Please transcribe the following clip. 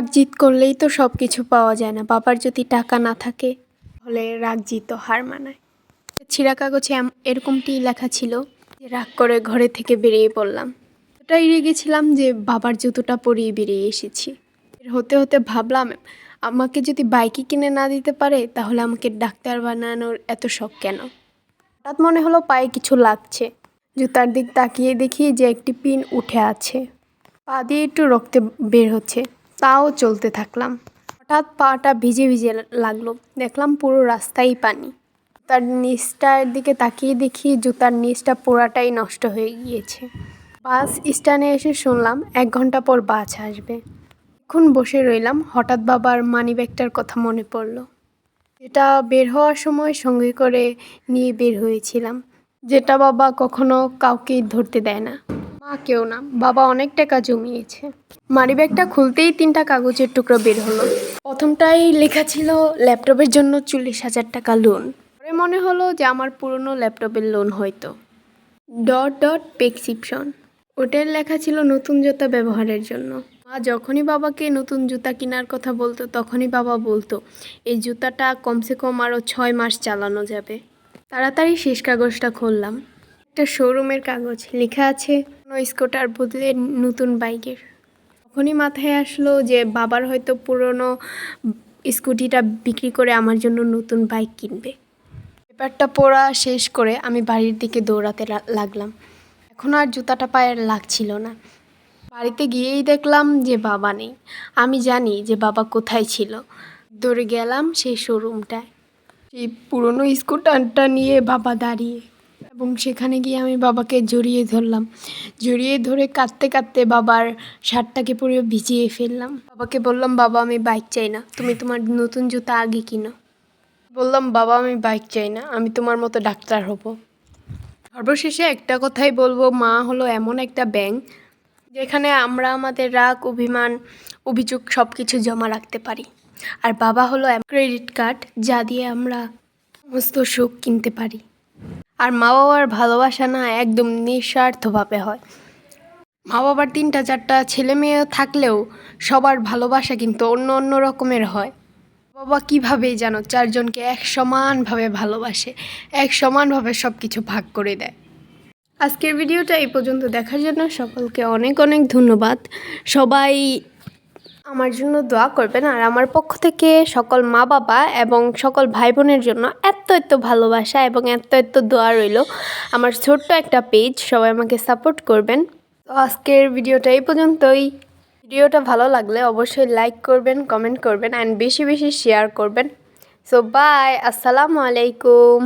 রাগ জিত করলেই তো সব কিছু পাওয়া যায় না। বাবার যদি টাকা না থাকে, তাহলে রাগ জিত হার মানায়। ছিঁড়া কাগজে এরকমটি লেখা ছিল যে, রাগ করে ঘরে থেকে বেরিয়ে পড়লাম। ওটাই রেগেছিলাম যে, বাবার জুতোটা পরিয়ে বেরিয়ে এসেছি। হতে হতে ভাবলাম, আমাকে যদি বাইকই কিনে না দিতে পারে, তাহলে আমাকে ডাক্তার বানানোর এত শখ কেন? হঠাৎ মনে হলো পায়ে কিছু লাগছে। জুতার দিক তাকিয়ে দেখি যে, একটি পিন উঠে আছে। পা দিয়ে একটু রক্তে বের হচ্ছে। তাও চলতে থাকলাম। হঠাৎ পাটা ভিজে ভিজে লাগল। দেখলাম পুরো রাস্তাই পানি। তার নিচটার দিকে তাকিয়ে দেখি জুতার নিচটা পুরাটাই নষ্ট হয়ে গিয়েছে। বাস স্ট্যান্ডে এসে শুনলাম এক ঘণ্টা পর বাস আসবে। এখন বসে রইলাম। হঠাৎ বাবার মানি ব্যাগটার কথা মনে পড়ল। এটা বের হওয়ার সময় সঙ্গে করে নিয়ে বের হয়েছিলাম। যেটা বাবা কখনো কাউকে ধরতে দেয় না। কেউ না, বাবা অনেক টাকা জমিয়েছে। মানি ব্যাগটা খুলতেই তিনটা কাগজের টুকরো বের হলো। প্রথমটাই লেখা ছিল, ল্যাপটপের জন্য চল্লিশ হাজার টাকা লোন পরে মনে হলো যে আমার পুরনো ল্যাপটপের লোন হয়তো। Dot dot prescription. ওটার লেখা ছিল নতুন জুতা ব্যবহারের জন্য। মা যখনই বাবাকে নতুন জুতা কেনার কথা বলতো, তখনই বাবা বলতো, এই জুতাটা কমসে কম আরও ছয় মাস চালানো যাবে। তাড়াতাড়ি শেষ কাগজটা খুললাম। একটা শোরুমের কাগজ লেখা আছে স্কুটার বদলে নতুন বাইকের। তখনই মাথায় আসলো যে বাবার হয়তো পুরনো স্কুটিটা বিক্রি করে আমার জন্য নতুন বাইক কিনবে। পেপারটা পড়া শেষ করে আমি বাড়ির দিকে দৌড়াতে লাগলাম। এখন আর জুতাটা পায়ে লাগছিল না। বাড়িতে গিয়েই দেখলাম যে বাবা নেই। আমি জানি যে বাবা কোথায় ছিল। দৌড়ে গেলাম সেই শোরুমটায় সেই পুরনো স্কুটারটা নিয়ে বাবা দাঁড়িয়ে এবং সেখানে গিয়ে আমি বাবাকে জড়িয়ে ধরলাম। জড়িয়ে ধরে কাঁদতে কাঁদতে বাবার শার্টটাকে পুরো ভিজিয়ে ফেললাম। বাবাকে বললাম, বাবা, আমি বাইক চাই না। তুমি তোমার নতুন জুতা আগে কিনো। বললাম, বাবা, আমি বাইক চাই না। আমি তোমার মতো ডাক্তার হব। সর্বশেষে একটা কথাই বলব, মা হলো এমন একটা ব্যাংক যেখানে আমরা আমাদের রাগ, অভিমান, অভিযোগ সব কিছু জমা রাখতে পারি। আর বাবা হলো ক্রেডিট কার্ড যা দিয়ে আমরা সমস্ত সুখ কিনতে পারি। আর মা বাবার ভালোবাসা না একদম নিঃস্বার্থভাবে হয়। মা বাবার তিনটা চারটা ছেলে মেয়ে থাকলেও সবার ভালোবাসা কিন্তু অন্য অন্য রকমের হয়। বাবা কীভাবে যেন চারজনকে এক সমানভাবে ভালোবাসে, এক সমানভাবে সব কিছু ভাগ করে দেয়। আজকের ভিডিওটা এই পর্যন্ত দেখার জন্য সকলকে অনেক অনেক ধন্যবাদ। সবাই আমার জন্য দোয়া করবেন আর আমার পক্ষ থেকে সকল মা বাবা এবং সকল ভাই বোনের জন্য এত এত ভালোবাসা এবং এত এত দোয়া রইল। আমার ছোট্ট একটা পেজ, সবাই আমাকে সাপোর্ট করবেন। তো আজকের ভিডিওটা এই পর্যন্তই। ভিডিওটা ভালো লাগলে অবশ্যই লাইক করবেন, কমেন্ট করবেন অ্যান্ড বেশি বেশি শেয়ার করবেন। সো বাই আসসালামু আলাইকুম।